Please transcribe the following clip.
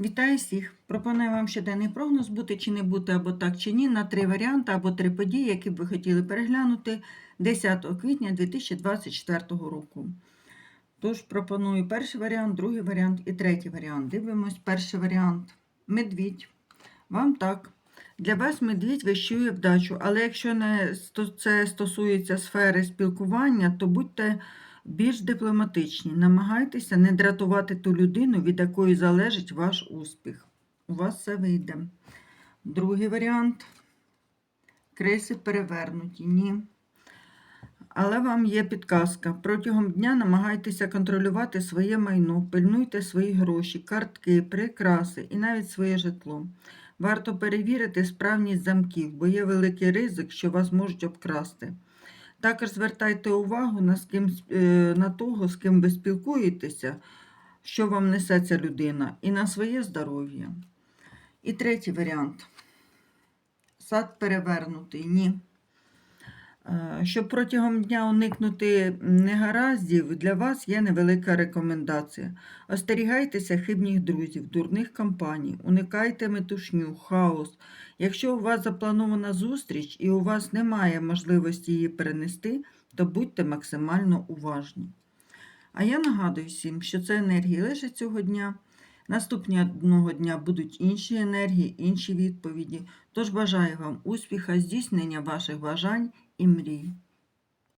Вітаю всіх! Пропоную вам щоденний прогноз бути чи не бути, або так чи ні, на три варіанти або три події, які б ви хотіли переглянути 10 квітня 2024 року. Тож пропоную перший варіант, другий варіант і третій варіант. Дивимось перший варіант. Медвідь. Вам так. Для вас медвідь вищує вдачу, але якщо не це стосується сфери спілкування, то будьте більш дипломатичні. Намагайтеся не дратувати ту людину, від якої залежить ваш успіх. У вас все вийде. Другий варіант. Криси перевернуті. Ні. Але вам є підказка. Протягом дня намагайтеся контролювати своє майно, пильнуйте свої гроші, картки, прикраси і навіть своє житло. Варто перевірити справність замків, бо є великий ризик, що вас можуть обкрасти. Також звертайте увагу на, з ким, е, на того, з ким ви спілкуєтеся, що вам несе ця людина, і на своє здоров'я. І третій варіант. Сад перевернутий. Ні. Е, Щоб протягом дня уникнути негараздів, для вас є невелика рекомендація. Остерігайтеся хибних друзів, дурних компаній, уникайте метушню, хаос. Якщо у вас запланована зустріч і у вас немає можливості її перенести, то будьте максимально уважні. А я нагадую всім, що це енергії лише цього дня. Наступного дня будуть інші енергії, інші відповіді. Тож бажаю вам успіха, здійснення ваших бажань і мрій.